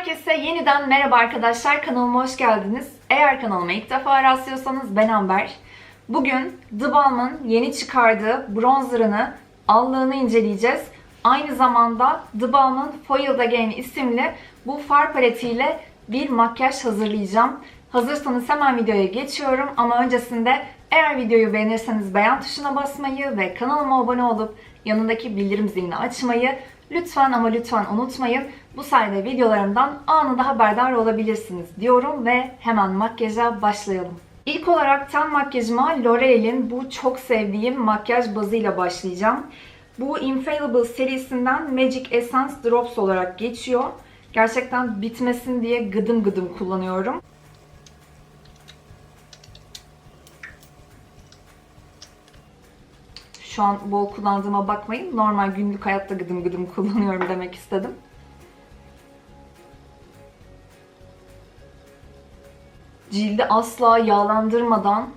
Herkese yeniden merhaba arkadaşlar. Kanalıma hoş geldiniz. Eğer kanalıma ilk defa rastlıyorsanız ben Amber. Bugün The Balm'ın yeni çıkardığı bronzerını, allığını inceleyeceğiz. Aynı zamanda The Balm'ın Foiled Again isimli bu far paletiyle bir makyaj hazırlayacağım. Hazırsanız hemen videoya geçiyorum ama öncesinde eğer videoyu beğenirseniz beğen tuşuna basmayı ve kanalıma abone olup yanındaki bildirim zilini açmayı lütfen ama lütfen unutmayın. Bu sayede videolarımdan anında haberdar olabilirsiniz diyorum ve hemen makyaja başlayalım. İlk olarak ten makyajıma L'Oreal'in bu çok sevdiğim makyaj bazıyla başlayacağım. Bu Infallible serisinden Magic Essence Drops olarak geçiyor. Gerçekten bitmesin diye gıdım gıdım kullanıyorum. Şu an bol kullandığıma bakmayın. Normal günlük hayatta gıdım gıdım kullanıyorum demek istedim. Cildi asla yağlandırmadan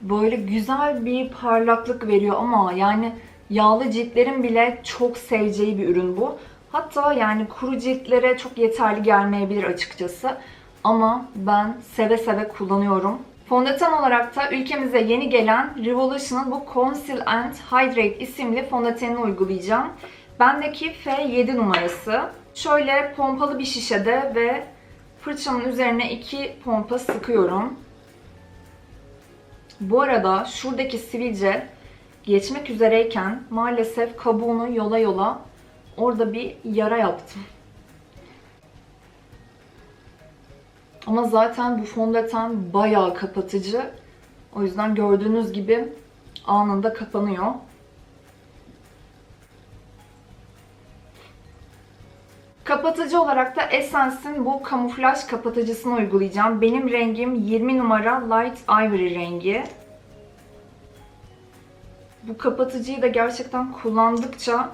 böyle güzel bir parlaklık veriyor ama yani yağlı ciltlerin bile çok seveceği bir ürün bu. Hatta yani kuru ciltlere çok yeterli gelmeyebilir açıkçası. Ama ben seve seve kullanıyorum. Fondöten olarak da ülkemize yeni gelen Revolution'ın bu Conceal and Hydrate isimli fondötenini uygulayacağım. Bendeki F7 numarası. Şöyle pompalı bir şişede ve fırçamın üzerine iki pompa sıkıyorum. Bu arada şuradaki sivilce geçmek üzereyken maalesef kabuğunu yola yola orada bir yara yaptım. Ama zaten bu fondöten bayağı kapatıcı. O yüzden gördüğünüz gibi anında kapanıyor. Kapatıcı olarak da Essence'in bu kamuflaj kapatıcısını uygulayacağım. Benim rengim 20 numara Light Ivory rengi. Bu kapatıcıyı da gerçekten kullandıkça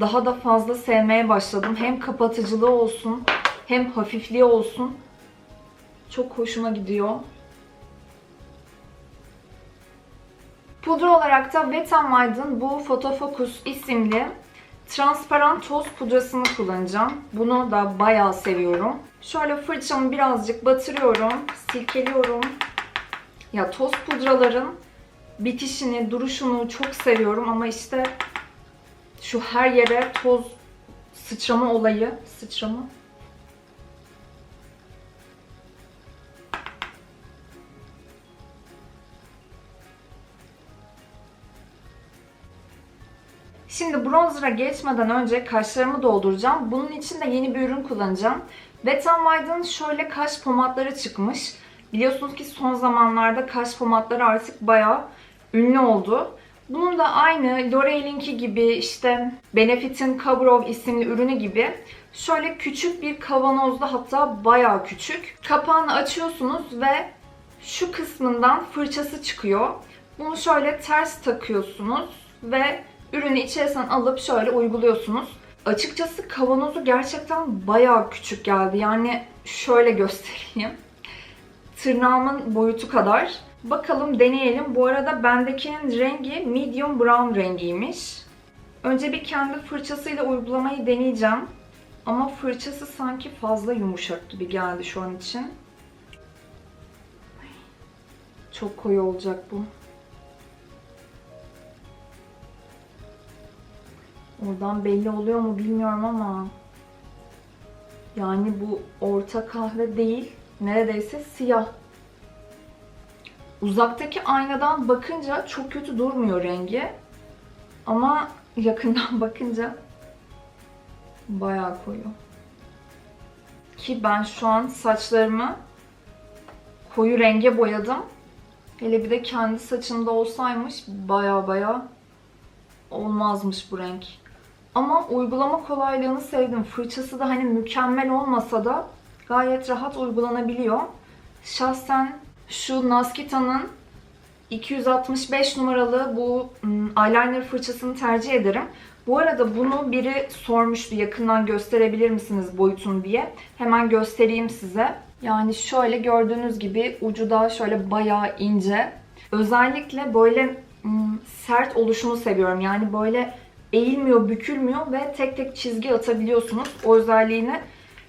daha da fazla sevmeye başladım. Hem kapatıcılığı olsun hem hafifliği olsun. Çok hoşuma gidiyor. Pudra olarak da Wet n Wild'ın bu Photofocus isimli transparan toz pudrasını kullanacağım. Bunu da bayağı seviyorum. Şöyle fırçamı birazcık batırıyorum, silkeliyorum. Ya toz pudraların bitişini, duruşunu çok seviyorum ama işte şu her yere toz sıçrama olayı, sıçrama Şimdi bronzer'a geçmeden önce kaşlarımı dolduracağım. Bunun için de yeni bir ürün kullanacağım. Wet n Wild'ın şöyle kaş pomatları çıkmış. Biliyorsunuz ki son zamanlarda kaş pomatları artık bayağı ünlü oldu. Bunun da aynı L'Oreal'inki gibi işte Benefit'in Cover isimli ürünü gibi şöyle küçük bir kavanozda hatta bayağı küçük. Kapağını açıyorsunuz ve şu kısmından fırçası çıkıyor. Bunu şöyle ters takıyorsunuz ve ürünü içerisinden alıp şöyle uyguluyorsunuz. Açıkçası kavanozu gerçekten bayağı küçük geldi. Yani şöyle göstereyim. Tırnağımın boyutu kadar. Bakalım deneyelim. Bu arada bendekinin rengi medium brown rengiymiş. Önce bir kendi fırçasıyla uygulamayı deneyeceğim. Ama fırçası sanki fazla yumuşak gibi geldi şu an için. Çok koyu olacak bu. Oradan belli oluyor mu bilmiyorum ama yani bu orta kahve değil. Neredeyse siyah. Uzaktaki aynadan bakınca çok kötü durmuyor rengi. Ama yakından bakınca bayağı koyu. Ki ben şu an saçlarımı koyu renge boyadım. Hele bir de kendi saçımda olsaymış baya baya olmazmış bu renk. Ama uygulama kolaylığını sevdim. Fırçası da hani mükemmel olmasa da gayet rahat uygulanabiliyor. Şahsen şu Naskita'nın 265 numaralı bu eyeliner fırçasını tercih ederim. Bu arada bunu biri sormuştu yakından gösterebilir misiniz boyutunu diye. Hemen göstereyim size. Yani şöyle gördüğünüz gibi ucu da şöyle bayağı ince. Özellikle böyle sert oluşunu seviyorum. Yani böyle eğilmiyor, bükülmüyor ve tek tek çizgi atabiliyorsunuz. O özelliğini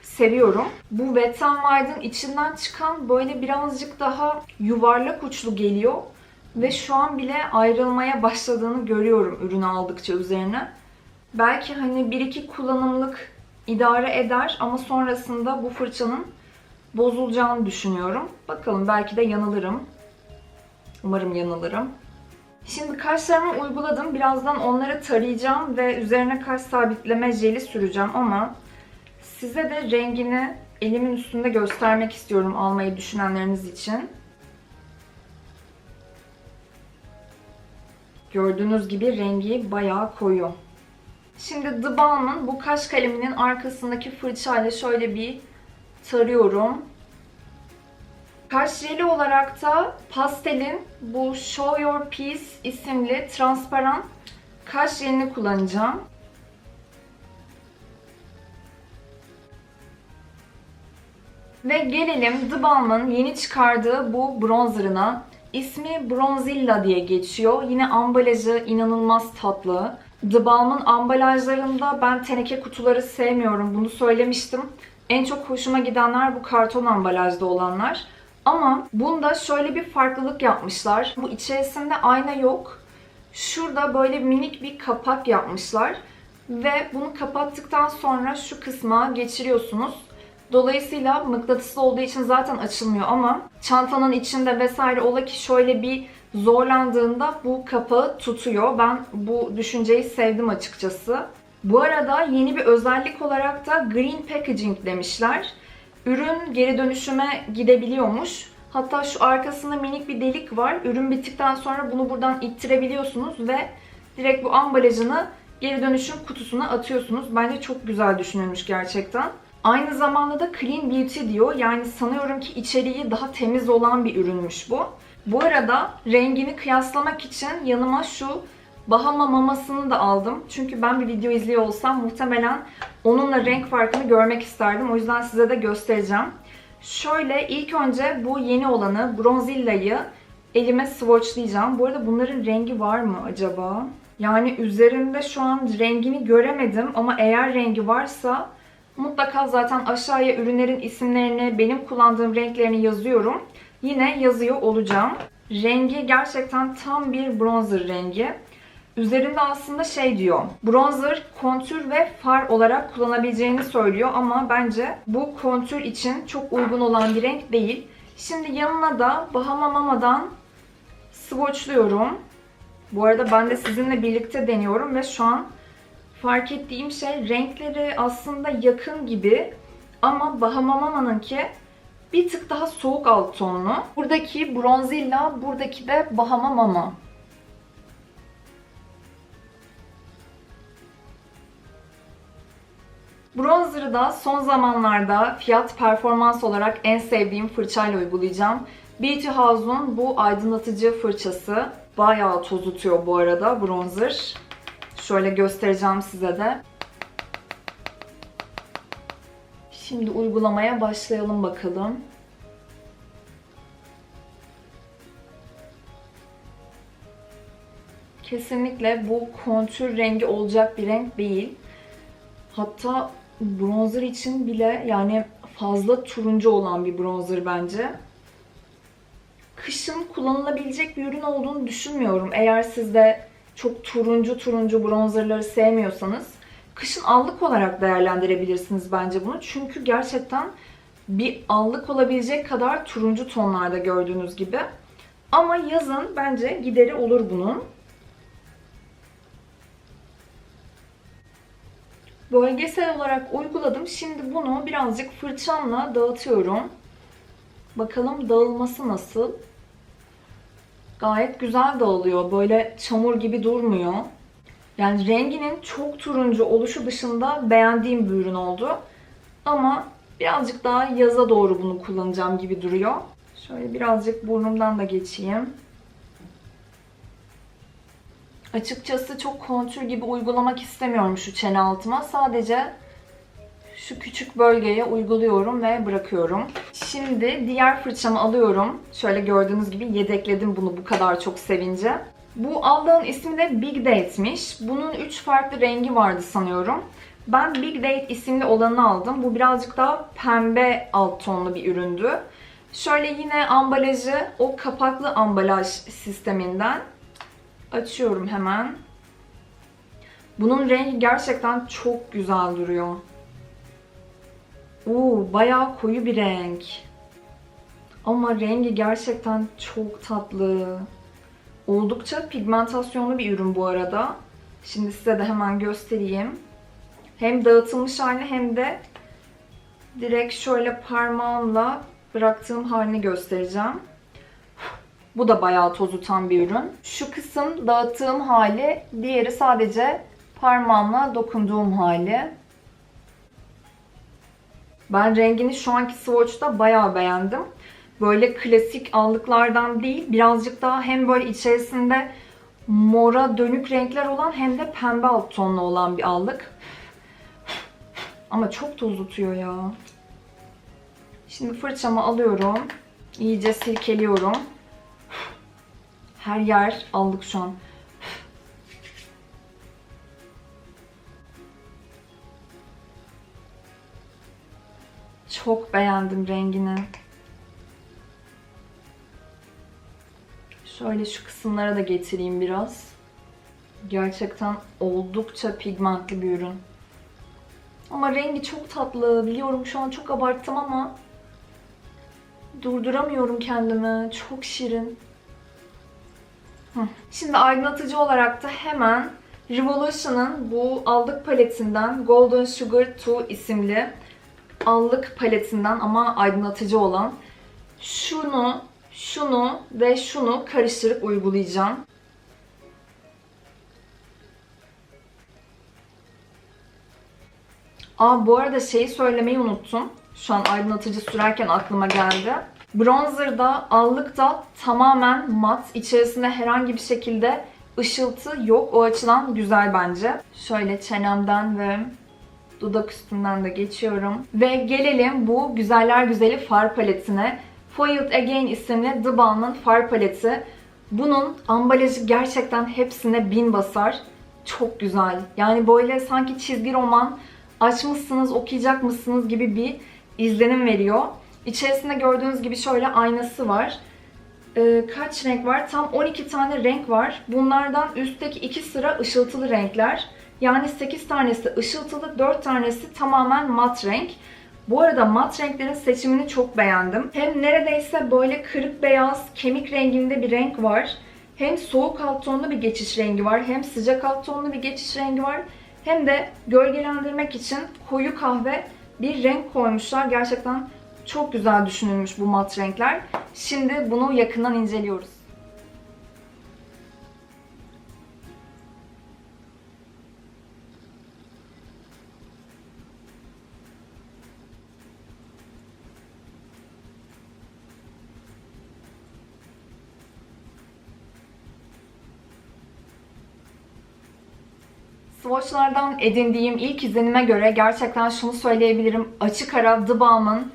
seviyorum. Bu Wet n Wild'ın içinden çıkan böyle birazcık daha yuvarlak uçlu geliyor. Ve şu an bile ayrılmaya başladığını görüyorum ürünü aldıkça üzerine. Belki hani bir iki kullanımlık idare eder ama sonrasında bu fırçanın bozulacağını düşünüyorum. Bakalım belki de yanılırım. Umarım yanılırım. Şimdi kaşlarımı uyguladım. Birazdan onları tarayacağım ve üzerine kaş sabitleme jeli süreceğim ama size de rengini elimin üstünde göstermek istiyorum almayı düşünenleriniz için. Gördüğünüz gibi rengi bayağı koyu. Şimdi The Balm'ın bu kaş kaleminin arkasındaki fırçayla şöyle bir tarıyorum. Jeli olarak da pastelin bu Show Your Piece isimli transparan kaş jelini kullanacağım. Ve gelelim The Balm'ın yeni çıkardığı bu bronzerına. İsmi Bronzilla diye geçiyor. Yine ambalajı inanılmaz tatlı. The Balm'ın ambalajlarında ben teneke kutuları sevmiyorum. Bunu söylemiştim. En çok hoşuma gidenler bu karton ambalajda olanlar. Ama bunda şöyle bir farklılık yapmışlar. Bu içerisinde ayna yok. Şurada böyle minik bir kapak yapmışlar. Ve bunu kapattıktan sonra şu kısma geçiriyorsunuz. Dolayısıyla mıknatıslı olduğu için zaten açılmıyor ama çantanın içinde vesaire ola ki şöyle bir zorlandığında bu kapağı tutuyor. Ben bu düşünceyi sevdim açıkçası. Bu arada yeni bir özellik olarak da green packaging demişler. Ürün geri dönüşüme gidebiliyormuş. Hatta şu arkasında minik bir delik var. Ürün bittikten sonra bunu buradan ittirebiliyorsunuz ve direkt bu ambalajını geri dönüşüm kutusuna atıyorsunuz. Bence çok güzel düşünülmüş gerçekten. Aynı zamanda da clean beauty diyor. Yani sanıyorum ki içeriği daha temiz olan bir ürünmüş bu. Bu arada rengini kıyaslamak için yanıma şu Bahama mamasını da aldım. Çünkü ben bir video izliyor olsam muhtemelen onunla renk farkını görmek isterdim. O yüzden size de göstereceğim. Şöyle ilk önce bu yeni olanı Bronzilla'yı elime swatchlayacağım. Bu arada bunların rengi var mı acaba? Yani üzerinde şu an rengini göremedim ama eğer rengi varsa mutlaka zaten aşağıya ürünlerin isimlerini, benim kullandığım renklerini yazıyorum. Yine yazıyor olacağım. Rengi gerçekten tam bir bronzer rengi. Üzerinde aslında şey diyor. Bronzer, kontür ve far olarak kullanabileceğini söylüyor ama bence bu kontür için çok uygun olan bir renk değil. Şimdi yanına da Bahama Mama'dan swatchlıyorum. Bu arada ben de sizinle birlikte deniyorum ve şu an fark ettiğim şey renkleri aslında yakın gibi ama Bahama Mama'nınki bir tık daha soğuk alt tonlu. Buradaki Bronzilla, buradaki de Bahama Mama. Bronzer'ı da son zamanlarda fiyat performans olarak en sevdiğim fırçayla uygulayacağım. Beauty House'un bu aydınlatıcı fırçası. Bayağı tozutuyor bu arada bronzer. Şöyle göstereceğim size de. Şimdi uygulamaya başlayalım bakalım. Kesinlikle bu kontür rengi olacak bir renk değil. Hatta bronzer için bile yani fazla turuncu olan bir bronzer bence. Kışın kullanılabilecek bir ürün olduğunu düşünmüyorum. Eğer siz de çok turuncu turuncu bronzerları sevmiyorsanız kışın allık olarak değerlendirebilirsiniz bence bunu. Çünkü gerçekten bir allık olabilecek kadar turuncu tonlarda gördüğünüz gibi. Ama yazın bence gideri olur bunun. Bölgesel olarak uyguladım. Şimdi bunu birazcık fırçamla dağıtıyorum. Bakalım dağılması nasıl? Gayet güzel dağılıyor. Böyle çamur gibi durmuyor. Yani renginin çok turuncu oluşu dışında beğendiğim bir ürün oldu. Ama birazcık daha yaza doğru bunu kullanacağım gibi duruyor. Şöyle birazcık burnumdan da geçeyim. Açıkçası çok kontür gibi uygulamak istemiyorum şu çene altıma. Sadece şu küçük bölgeye uyguluyorum ve bırakıyorum. Şimdi diğer fırçamı alıyorum. Şöyle gördüğünüz gibi yedekledim bunu bu kadar çok sevince. Bu aldığım ismi de Big Date'miş. Bunun 3 farklı rengi vardı sanıyorum. Ben Big Date isimli olanı aldım. Bu birazcık daha pembe alt tonlu bir üründü. Şöyle yine ambalajı o kapaklı ambalaj sisteminden açıyorum hemen. Bunun rengi gerçekten çok güzel duruyor. Uuu bayağı koyu bir renk. Ama rengi gerçekten çok tatlı. Oldukça pigmentasyonlu bir ürün bu arada. Şimdi size de hemen göstereyim. Hem dağıtılmış hali hem de direkt şöyle parmağımla bıraktığım halini göstereceğim. Bu da bayağı toz tutan bir ürün. Şu kısım dağıttığım hali, diğeri sadece parmağımla dokunduğum hali. Ben rengini şu anki swatch'ta bayağı beğendim. Böyle klasik allıklardan değil, birazcık daha hem böyle içerisinde mora dönük renkler olan hem de pembe alt tonlu olan bir allık. Ama çok toz tutuyor ya. Şimdi fırçamı alıyorum. İyice silkeliyorum. Her yer allık şu an. Çok beğendim rengini. Şöyle şu kısımlara da getireyim biraz. Gerçekten oldukça pigmentli bir ürün. Ama rengi çok tatlı. Biliyorum şu an çok abarttım ama durduramıyorum kendimi. Çok şirin. Şimdi aydınlatıcı olarak da hemen Revolution'ın bu allık paletinden Golden Sugar 2 isimli allık paletinden ama aydınlatıcı olan şunu, şunu ve şunu karıştırıp uygulayacağım. Aa bu arada şeyi söylemeyi unuttum. Şu an aydınlatıcı sürerken aklıma geldi. Bronzer'da, allıkta tamamen mat. İçerisinde herhangi bir şekilde ışıltı yok. O açıdan güzel bence. Şöyle çenemden ve dudak üstünden de geçiyorum. Ve gelelim bu güzeller güzeli far paletine. Foiled Again isimli The Balm'ın far paleti. Bunun ambalajı gerçekten hepsine bin basar. Çok güzel. Yani böyle sanki çizgi roman açmışsınız, okuyacak mısınız gibi bir izlenim veriyor. İçerisinde gördüğünüz gibi şöyle aynası var. Ee, kaç renk var? Tam 12 tane renk var. Bunlardan üstteki 2 sıra ışıltılı renkler. Yani 8 tanesi ışıltılı, 4 tanesi tamamen mat renk. Bu arada mat renklerin seçimini çok beğendim. Hem neredeyse böyle kırık beyaz, kemik renginde bir renk var. Hem soğuk alt tonlu bir geçiş rengi var. Hem sıcak alt tonlu bir geçiş rengi var. Hem de gölgelendirmek için koyu kahve bir renk koymuşlar. Gerçekten çok güzel düşünülmüş bu mat renkler. Şimdi bunu yakından inceliyoruz. Swatchlardan edindiğim ilk izlenime göre gerçekten şunu söyleyebilirim. Açık ara The Balm'ın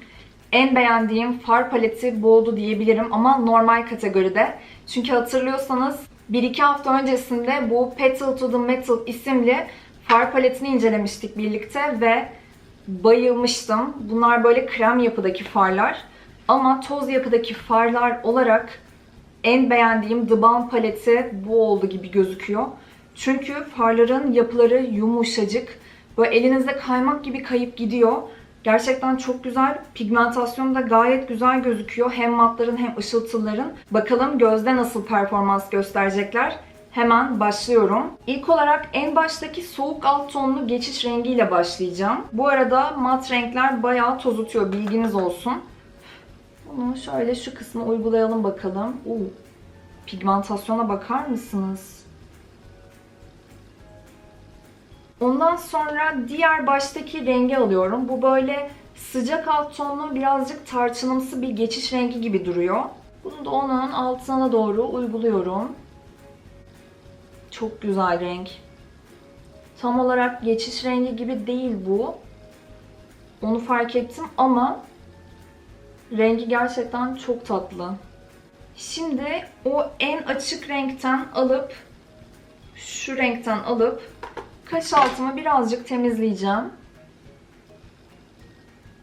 en beğendiğim far paleti bu oldu diyebilirim ama normal kategoride. Çünkü hatırlıyorsanız 1-2 hafta öncesinde bu Petal to the Metal isimli far paletini incelemiştik birlikte ve bayılmıştım. Bunlar böyle krem yapıdaki farlar. Ama toz yapıdaki farlar olarak en beğendiğim The Balm paleti bu oldu gibi gözüküyor. Çünkü farların yapıları yumuşacık. Böyle elinizde kaymak gibi kayıp gidiyor. Gerçekten çok güzel. Pigmentasyonu da gayet güzel gözüküyor. Hem matların hem ışıltıların. Bakalım gözde nasıl performans gösterecekler. Hemen başlıyorum. İlk olarak en baştaki soğuk alt tonlu geçiş rengiyle başlayacağım. Bu arada mat renkler bayağı tozutuyor. Bilginiz olsun. Bunu şöyle şu kısmı uygulayalım bakalım. Uu, pigmentasyona bakar mısınız? Ondan sonra diğer baştaki rengi alıyorum. Bu böyle sıcak alt tonlu birazcık tarçınımsı bir geçiş rengi gibi duruyor. Bunu da onun altına doğru uyguluyorum. Çok güzel renk. Tam olarak geçiş rengi gibi değil bu. Onu fark ettim ama rengi gerçekten çok tatlı. Şimdi o en açık renkten alıp şu renkten alıp Kaş altımı birazcık temizleyeceğim.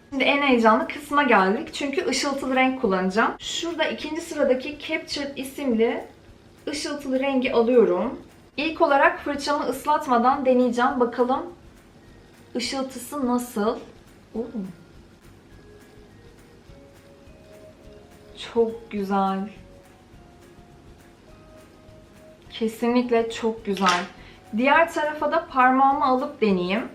Şimdi en heyecanlı kısma geldik. Çünkü ışıltılı renk kullanacağım. Şurada ikinci sıradaki Captured isimli ışıltılı rengi alıyorum. İlk olarak fırçamı ıslatmadan deneyeceğim. Bakalım ışıltısı nasıl? Oo. Çok güzel. Kesinlikle çok güzel. Diğer tarafa da parmağımı alıp deneyeyim.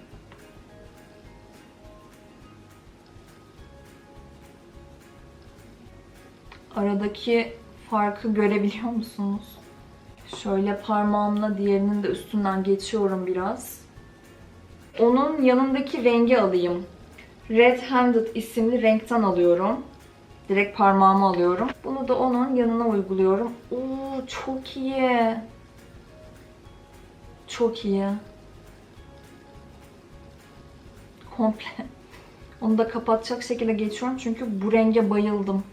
Aradaki farkı görebiliyor musunuz? Şöyle parmağımla diğerinin de üstünden geçiyorum biraz. Onun yanındaki rengi alayım. Red Handed isimli renkten alıyorum. Direkt parmağıma alıyorum. Bunu da onun yanına uyguluyorum. Oo çok iyi. Çok iyi. Komple. Onu da kapatacak şekilde geçiyorum çünkü bu renge bayıldım.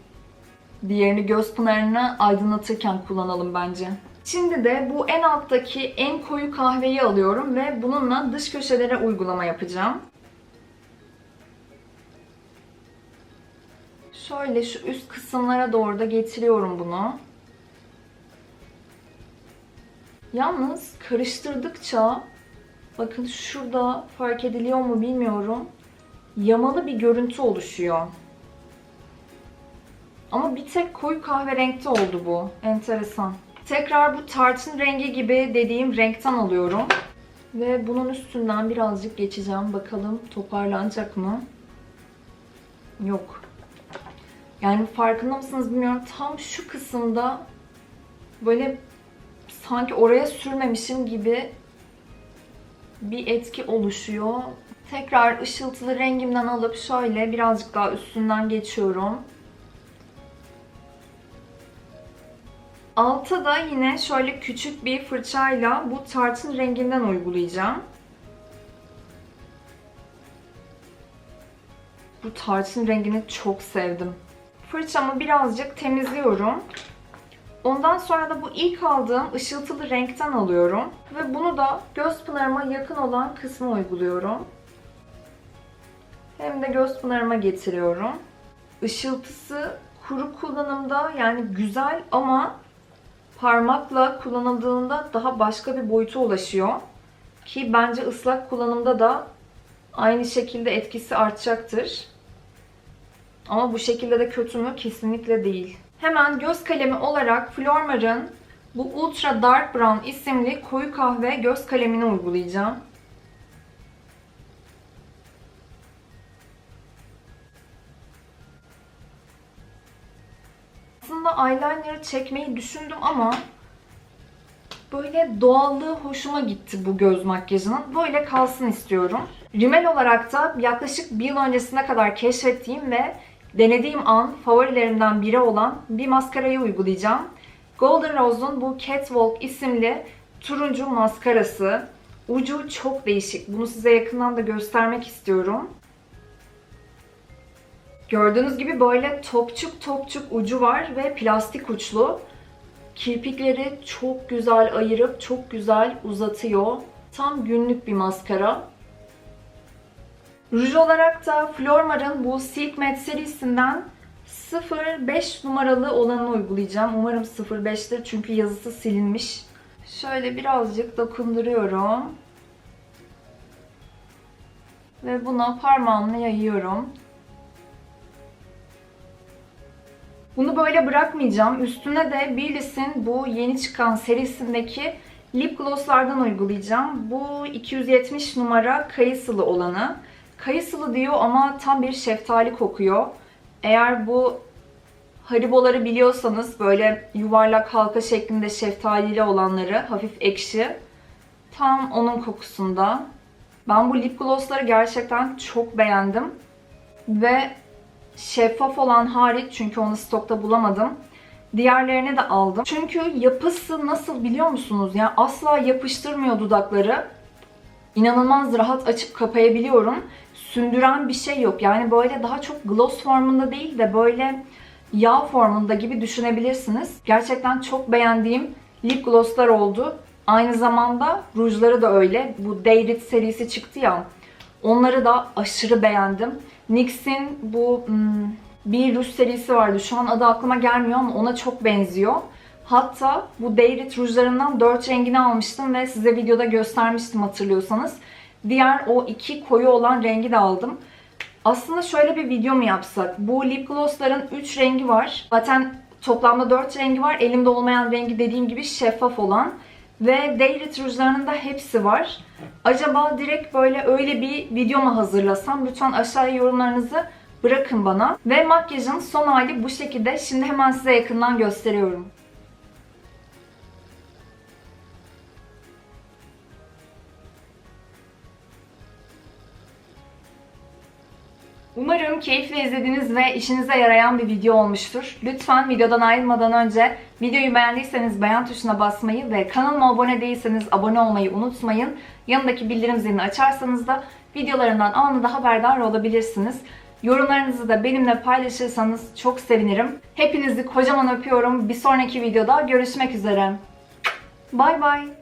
Diğerini göz pınarını aydınlatırken kullanalım bence. Şimdi de bu en alttaki en koyu kahveyi alıyorum ve bununla dış köşelere uygulama yapacağım. Şöyle şu üst kısımlara doğru da getiriyorum bunu. Yalnız karıştırdıkça bakın şurada fark ediliyor mu bilmiyorum. Yamalı bir görüntü oluşuyor. Ama bir tek koyu kahverenkte oldu bu. Enteresan. Tekrar bu tarçın rengi gibi dediğim renkten alıyorum. Ve bunun üstünden birazcık geçeceğim. Bakalım toparlanacak mı? Yok. Yani farkında mısınız bilmiyorum. Tam şu kısımda böyle sanki oraya sürmemişim gibi bir etki oluşuyor. Tekrar ışıltılı rengimden alıp şöyle birazcık daha üstünden geçiyorum. Alta da yine şöyle küçük bir fırçayla bu tarçın renginden uygulayacağım. Bu tarçın rengini çok sevdim. Fırçamı birazcık temizliyorum. Ondan sonra da bu ilk aldığım ışıltılı renkten alıyorum. Ve bunu da göz pınarıma yakın olan kısma uyguluyorum. Hem de göz pınarıma getiriyorum. Işıltısı kuru kullanımda yani güzel ama parmakla kullanıldığında daha başka bir boyuta ulaşıyor. Ki bence ıslak kullanımda da aynı şekilde etkisi artacaktır. Ama bu şekilde de kötü mü? Kesinlikle değil. Hemen göz kalemi olarak Flormar'ın bu Ultra Dark Brown isimli koyu kahve göz kalemini uygulayacağım. Aslında eyeliner'ı çekmeyi düşündüm ama böyle doğallığı hoşuma gitti bu göz makyajının. Böyle kalsın istiyorum. Rimel olarak da yaklaşık bir yıl öncesine kadar keşfettiğim ve denediğim an favorilerimden biri olan bir maskarayı uygulayacağım. Golden Rose'un bu Catwalk isimli turuncu maskarası. Ucu çok değişik. Bunu size yakından da göstermek istiyorum. Gördüğünüz gibi böyle topçuk topçuk ucu var ve plastik uçlu. Kirpikleri çok güzel ayırıp çok güzel uzatıyor. Tam günlük bir maskara. Ruj olarak da Flormar'ın bu Silk Matte serisinden 05 numaralı olanını uygulayacağım. Umarım 05'tir çünkü yazısı silinmiş. Şöyle birazcık dokunduruyorum. Ve buna parmağımla yayıyorum. Bunu böyle bırakmayacağım. Üstüne de Billie's'in bu yeni çıkan serisindeki lip glosslardan uygulayacağım. Bu 270 numara kayısılı olanı. Kayısılı diyor ama tam bir şeftali kokuyor. Eğer bu hariboları biliyorsanız böyle yuvarlak halka şeklinde şeftalili olanları hafif ekşi. Tam onun kokusunda. Ben bu lip glossları gerçekten çok beğendim. Ve şeffaf olan hariç çünkü onu stokta bulamadım. Diğerlerini de aldım. Çünkü yapısı nasıl biliyor musunuz? Yani asla yapıştırmıyor dudakları. İnanılmaz rahat açıp kapayabiliyorum. Sündüren bir şey yok. Yani böyle daha çok gloss formunda değil de böyle yağ formunda gibi düşünebilirsiniz. Gerçekten çok beğendiğim lip glosslar oldu. Aynı zamanda rujları da öyle. Bu Dayrit serisi çıktı ya. Onları da aşırı beğendim. NYX'in bu hmm, bir ruj serisi vardı. Şu an adı aklıma gelmiyor ama ona çok benziyor. Hatta bu Dayrit rujlarından 4 rengini almıştım ve size videoda göstermiştim hatırlıyorsanız. Diğer o iki koyu olan rengi de aldım. Aslında şöyle bir video mu yapsak? Bu lip glossların 3 rengi var. Zaten toplamda 4 rengi var. Elimde olmayan rengi dediğim gibi şeffaf olan. Ve Dayrit rujlarının da hepsi var. Acaba direkt böyle öyle bir video mu hazırlasam? Lütfen aşağıya yorumlarınızı bırakın bana. Ve makyajın son hali bu şekilde. Şimdi hemen size yakından gösteriyorum. Umarım keyifle izlediğiniz ve işinize yarayan bir video olmuştur. Lütfen videodan ayrılmadan önce videoyu beğendiyseniz beğen tuşuna basmayı ve kanalıma abone değilseniz abone olmayı unutmayın. Yanındaki bildirim zilini açarsanız da videolarımdan anında haberdar olabilirsiniz. Yorumlarınızı da benimle paylaşırsanız çok sevinirim. Hepinizi kocaman öpüyorum. Bir sonraki videoda görüşmek üzere. Bay bay.